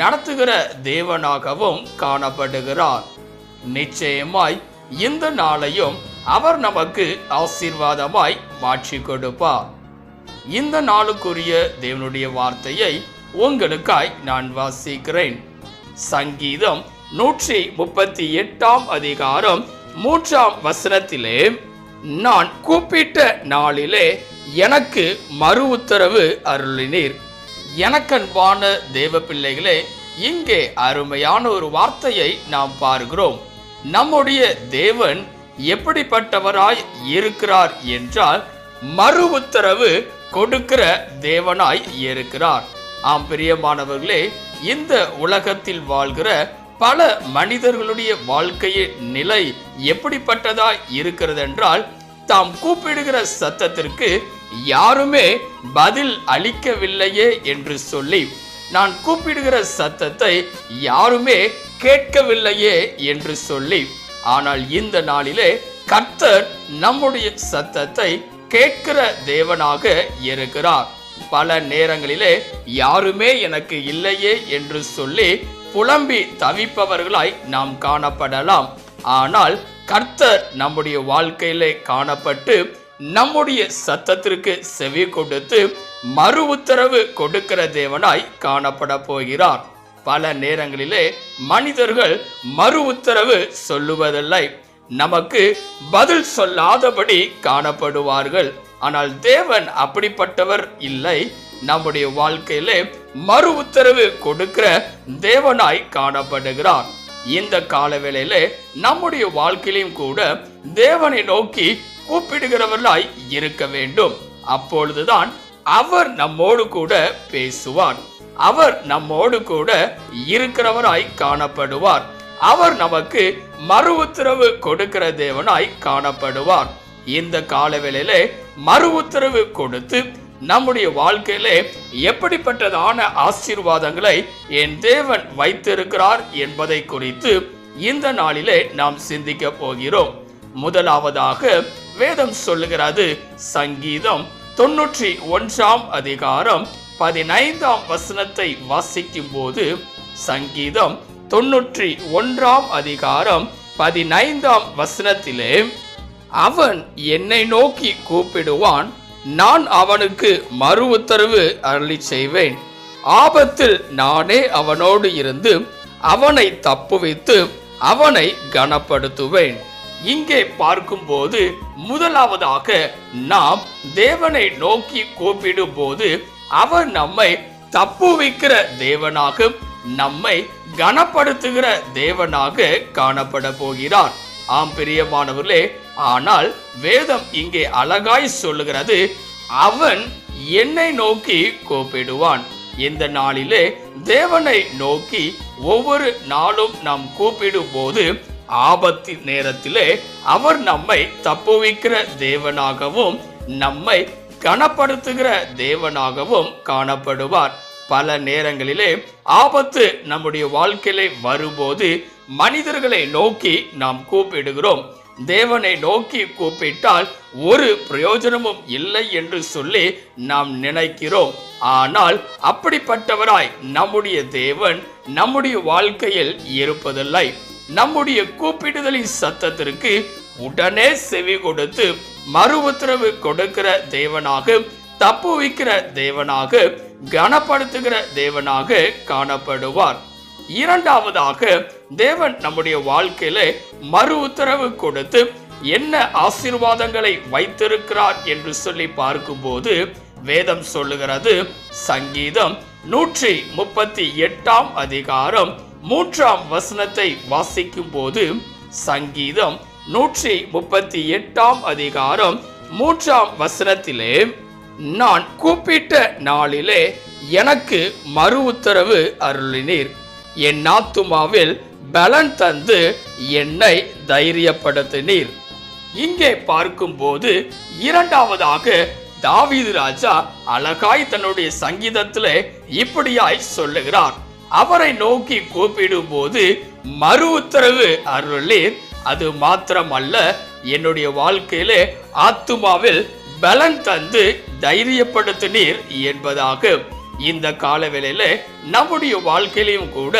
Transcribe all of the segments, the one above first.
நடத்துகிற தேவனாகவும் காணப்படுகிறார். நிச்சயமாய் இந்த நாளையும் அவர் நமக்கு ஆசீர்வாதமாய் மாற்றி கொடுப்பார். இந்த நாளுக்குரிய தேவனுடைய வார்த்தையை உங்களுக்காய் நான் வாசிக்கிறேன். சங்கீதம் நூற்றி முப்பத்தி எட்டாம் அதிகாரம் மூன்றாம் வசனத்திலே நான் கூப்பிட்ட நாளிலே எனக்கு மறு உத்தரவு அருளினீர். எனக்கன்பான தேவ பிள்ளைகளே இங்கே அருமையான ஒரு வார்த்தையை நாம் பார்க்கிறோம் நம்முடைய தேவன் எப்படிப்பட்டவராய் இருக்கிறார் என்றால் மறு உத்தரவு கொடுக்கிற தேவனாய் இருக்கிறார். ஆம் பிரியமானவர்களே இந்த உலகத்தில் வாழ்கிற பல மனிதர்களுடைய வாழ்க்கையின் நிலை எப்படிப்பட்டதாய் இருக்கிறது என்றால் தாம் கூப்பிடுகிற சத்தத்திற்கு யாருமே பதில் அளிக்கவில்லையே என்று சொல்லி நான் கூப்பிடுகிற சத்தத்தை யாருமே கேட்கவில்லையே என்று சொல்லி ஆனால் இந்த நாளிலே கர்த்தர் நம்முடைய சத்தத்தை கேட்கிற தேவனாக இருக்கிறார். பல நேரங்களிலே யாருமே எனக்கு இல்லையே என்று சொல்லி புலம்பி தவிப்பவர்களாய் நாம் காணப்படலாம். ஆனால் கர்த்தர் நம்முடைய வாழ்க்கையிலே காணப்பட்டு நம்முடைய சத்தத்திற்கு செவி கொடுத்து மறு உத்தரவு கொடுக்கிற தேவனாய் காணப்பட போகிறார். பல நேரங்களிலே மனிதர்கள் மறு உத்தரவு சொல்லுவதில்லை. நமக்கு பதில் சொல்லாதபடி காணப்படுவார்கள். ஆனால் தேவன் அப்படிப்பட்டவர் இல்லை. நம்முடைய வாழ்க்கையிலே மறு உத்தரவு கொடுக்கிற தேவனாய் காணப்படுகிறார். இந்த காலவேளையிலே நம்முடைய வாழ்க்கையிலும் கூட தேவனை நோக்கி கூப்பிடுகிறவர்களாய் இருக்க வேண்டும். அப்பொழுதுதான் அவர் நம்மோடு கூட பேசுவார். அவர் நம்மோடு கூட இருக்கிறவராய் காணப்படுவார். அவர் நமக்கு மறு உத்தரவு கொடுக்கிற தேவனாய் காணப்படுவார். இந்த காலவேளையிலே மறு உத்தரவு கொடுத்து நம்முடைய வாழ்க்கையிலே எப்படிப்பட்டதான ஆசீர்வாதங்களை என் தேவன் வைத்திருக்கிறார் என்பதை குறித்து இந்த நாளிலே நாம் சிந்திக்க போகிறோம். முதலாவதாக வேதம் சொல்லுகிறது சங்கீதம் தொன்னூற்றி ஒன்றாம் அதிகாரம் பதினைந்தாம் வசனத்தை வாசிக்கும் போது சங்கீதம் தொன்னூற்றி ஒன்றாம் அதிகாரம் பதினைந்தாம் வசனத்திலே அவன் என்னை நோக்கி கூப்பிடுவான் நான் அவனுக்கு மறு உத்தரவு அருளி செய்வேன் ஆபத்தில் நானே அவனோடு இருந்து அவனை தப்புவித்து அவனை கனப்படுத்துவேன். இங்கே பார்க்கும்போது முதலாவதாக நாம் தேவனை நோக்கி கூப்பிடும் போது அவர் நம்மை தப்புவிக்கிற தேவனாக நம்மை கனப்படுத்துகிற தேவனாக காணப்பட போகிறார். ஆம் பிரியமானவர்களே ஆனால் வேதம் இங்கே அழகாய் சொல்லுகிறது அவன் என்னை நோக்கி கூப்பிடுவான். இந்த நாளிலே தேவனை நோக்கி ஒவ்வொரு நாளும் நாம் கூப்பிடும் போது ஆபத்து நேரத்திலே அவர் நம்மை தப்புவிக்கிற தேவனாகவும் நம்மை கனப்படுத்துகிற தேவனாகவும் காணப்படுவார். பல நேரங்களிலே ஆபத்து நம்முடைய வாழ்க்கையிலே வரும்போது மனிதர்களை நோக்கி நாம் கூப்பிடுகிறோம். தேவனை நோக்கி கூப்பிட்டால் ஒரு பிரயோஜனமும் இல்லை என்று சொல்லி நாம் நினைக்கிறோம். ஆனால் அப்படிப்பட்டவராய் நம்முடைய தேவன் நம்முடைய வாழ்க்கையில் இருப்பதில்லை. நம்முடைய கூப்பிடுதலின் சத்தத்திற்கு உடனே செவி கொடுத்து மறு உத்தரவு கொடுக்கிற தேவனாக தப்புவிக்கிற தேவனாக கனப்படுத்துகிற தேவனாக காணப்படுவார். இரண்டாவதாக தேவன் நம்முடைய வாழ்க்கையில மறு உத்தரவு கொடுத்து என்ன ஆசீர்வாதங்களை வைத்திருக்கிறார் என்று சொல்லி பார்க்கும்போது வேதம் சொல்லுகிறது சங்கீதம் நூற்றி முப்பத்தி எட்டாம் அதிகாரம் மூன்றாம் வசனத்தை வாசிக்கும் போது சங்கீதம் நூற்றி முப்பத்தி எட்டாம் அதிகாரம் மூன்றாம் வசனத்திலே நான் கூப்பிட்ட நாளிலே எனக்கு மறு உத்தரவு அருளினீர். என் ஆத்துமாவில் பலன் தந்து என்னை தைரியப்படுத்தினீர். இங்கே பார்க்கும்போது இரண்டாவதாக தாவீது ராஜா அழகாய் தன்னுடைய சங்கீதத்திலே இப்படியாய் சொல்லுகிறார். அவரை நோக்கி கூப்பிடும் போது மறு உத்தரவு அருளீர். அது மாத்திரமல்ல என்னுடைய வாழ்க்கையிலே ஆத்துமாவில் பலன் தந்து தைரியப்படுத்தினீர் என்பதாக. இந்த காலவேளையில நம்முடைய வாழ்க்கையிலும் கூட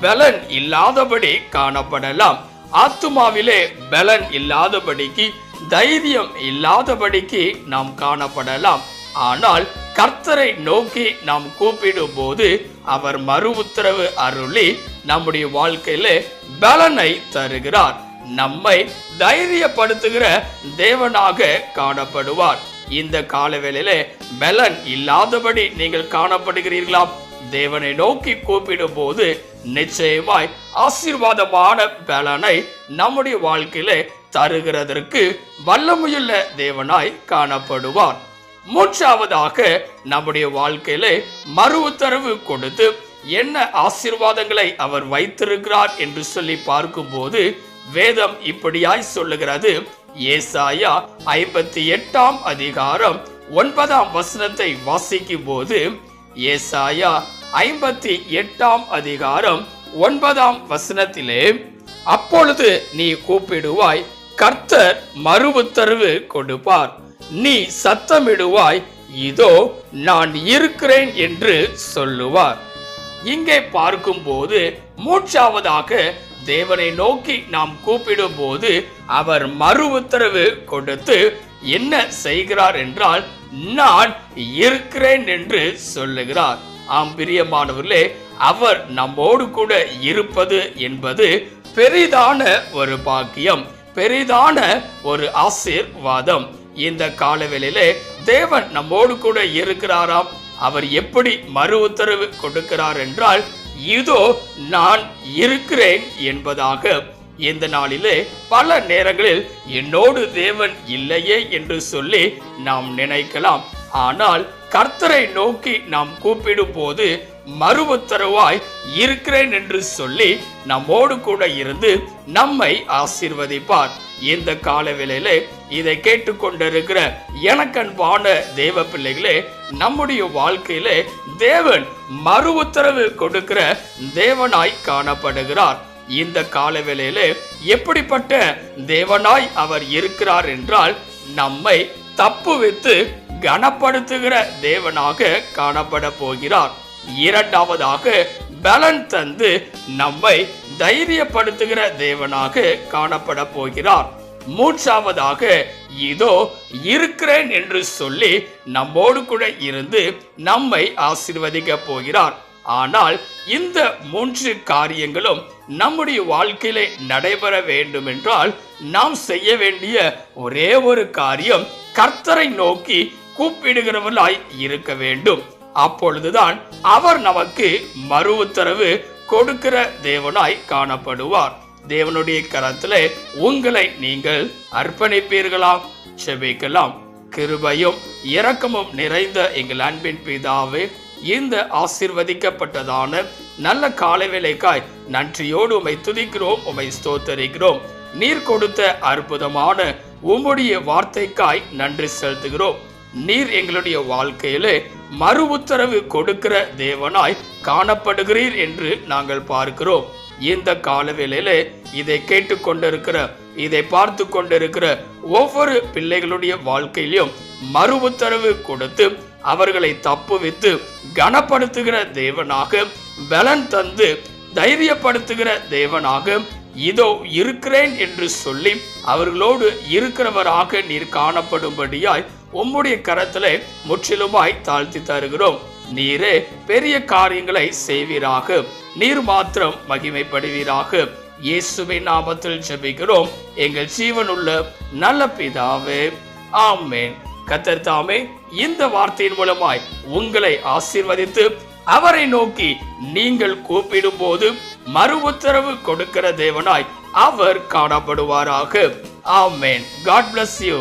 பலன் இல்லாதபடி காணப்படலாம். ஆத்துமாவிலே பலன் இல்லாதபடிக்கு தைரியம் இல்லாதபடிக்கு நாம் காணப்படலாம். ஆனால் கர்த்தரை நோக்கி நாம் கூப்பிடும் போது அவர் மறு உத்தரவு அருளி நம்முடைய வாழ்க்கையில பலனை தருகிறார். நம்மை தைரியப்படுத்துகிற தேவனாக காணப்படுவார். இந்த காலவேளையில பலன் இல்லாதபடி நீங்கள் காணப்படுகிறீர்களா? தேவனை நோக்கி கூப்பிடும் போது நிச்சயமாய் ஆசீர்வாதமான பலனை நம்முடைய வாழ்க்கையில தருகிறதற்கு வல்லமையுள்ள தேவனாய் காணப்படுவார். மூன்றாவதாக நம்முடைய வாழ்க்கையில மறு உத்தரவு கொடுத்து என்ன ஆசீர்வாதங்களை அவர் வைத்திருக்கிறார் என்று சொல்லி பார்க்கும்போது வேதம் இப்படியாய் சொல்லுகிறது. ஏசாயா ஐம்பத்தி எட்டாம் அதிகாரம் ஒன்பதாம் வசனத்தை வாசிக்கும் போது ஏசாயா ஐம்பத்தி எட்டாம் அதிகாரம் ஒன்பதாம் வசனத்திலே அப்பொழுது நீ கூப்பிடுவாய் கர்த்தர் மறு உத்தரவு கொடுப்பார். நீ சத்தமிடுவாய் இதோ நான் இருக்கிறேன் என்று சொல்லுவார். இங்கே பார்க்கும்போது மூன்றாவதாக தேவனை நோக்கி நாம் கூப்பிடும் போது அவர் மறு உத்தரவு கொடுத்து என்ன செய்கிறார் என்றால் நான் இருக்கிறேன் என்று சொல்லுகிறார். ஆம் பிரியமானவர்களே அவர் நம்மோடு கூட இருப்பது என்பது பெரிதான ஒரு பாக்கியம் பெரிதான ஒரு ஆசீர்வாதம். இந்த காலவெளியிலே தேவன் நம்மோடு கூட இருக்கிறாராம். அவர் எப்படி மறு உத்தரவு கொடுக்கிறார் என்றால் இதோ நான் இருக்கிறேன் என்பதாக இந்த நாளிலே பல நேரங்களில் என்னோடு தேவன் இல்லையே என்று சொல்லி நாம் நினைக்கலாம். ஆனால் கர்த்தரை நோக்கி நாம் கூப்பிடும் போது மறு உத்தரவாய் இருக்கிறேன் என்று சொல்லி நம்மோடு கூட இருந்து நம்மை ஆசீர்வதிப்பார். இந்த காலவேளையில இதை கேட்டுக்கொண்டிருக்கிற எனக்கன்பான தேவ பிள்ளைகளே நம்முடைய வாழ்க்கையிலே தேவன் மறு உத்தரவு கொடுக்கிற தேவனாய் காணப்படுகிறார். இந்த காலவேளையில எப்படிப்பட்ட தேவனாய் அவர் இருக்கிறார் என்றால் நம்மை தப்புவித்து கனப்படுத்துகிற தேவனாக காணப்பட போகிறார். இரண்டாவதாக பலன் தந்து நம்மை தைரியப்படுத்துகிற தேவனாக காணப்பட போகிறார். மூன்றாவதாக இதோ இருக்கிறேன் என்று சொல்லி நம்மோடு கூட இருந்து நம்மை ஆசிர்வதிக்க போகிறார். ஆனால் இந்த மூன்று காரியங்களும் நம்முடைய வாழ்க்கையிலே நடைபெற வேண்டும் என்றால் நாம் செய்ய வேண்டிய ஒரே ஒரு காரியம் கர்த்தரை நோக்கி கூப்பிடுகிறவர்களாய் இருக்க வேண்டும். அப்பொழுதுதான் அவர் நமக்கு மறு உத்தரவு கொடுக்கிற தேவனாய் காணப்படுவார். தேவனுடைய கரத்துல உங்களை நீங்கள் அர்ப்பணிப்பீர்களா செபிக்கலாம். கிருபையும் இரக்கமும் நிறைந்த எங்கள் அன்பின் பிதாவே இந்த ஆசிர்வதிக்கப்பட்டதான நல்ல காலை வேலைக்காய் நன்றியோடு உமை துதிக்கிறோம் உமை ஸ்தோத்தரிக்கிறோம். நீர் கொடுத்த அற்புதமான உம்முடைய வார்த்தைக்காய் நன்றி செலுத்துகிறோம். நீர் எங்களுடைய வாழ்க்கையிலே மறு உத்தரவு கொடுக்கிற தேவனாய் காணப்படுகிறீர் என்று நாங்கள் பார்க்கிறோம். இந்த காலவேளையிலே இதை கேட்டுக்கொண்டிருக்கிற இதை பார்த்து கொண்டிருக்கிற ஒவ்வொரு பிள்ளைகளுடைய வாழ்க்கையிலும் மறு உத்தரவு கொடுத்து அவர்களை தப்புவித்து கனப்படுத்துகிற தேவனாக பலன் தந்து தைரியப்படுத்துகிற தேவனாக இதோ இருக்கிறேன் என்று சொல்லி அவர்களோடு இருக்கிறவராக நீர் காணப்படும்படியாய் உம்முடைய கரத்திலே முற்றிலுமாய் தாழ்த்தி தருகிறோம். நீரே பெரிய காரியங்களை செய்வீராக. நீர் மாத்திரம் மகிமைப்படுவீராக. இயேசுவின் நாமத்தில் ஜெபிக்கிறோம். எங்கள் ஜீவனுள்ள நல்ல பிதாவே ஆமேன். கத்தர் தாமே இந்த வார்த்தையின் மூலமாய் உங்களை ஆசீர்வதித்து அவரை நோக்கி நீங்கள் கூப்பிடும் போது மறு உத்தரவு கொடுக்கிற தேவனாய் அவர் காணப்படுவாராக. ஆமேன். God bless you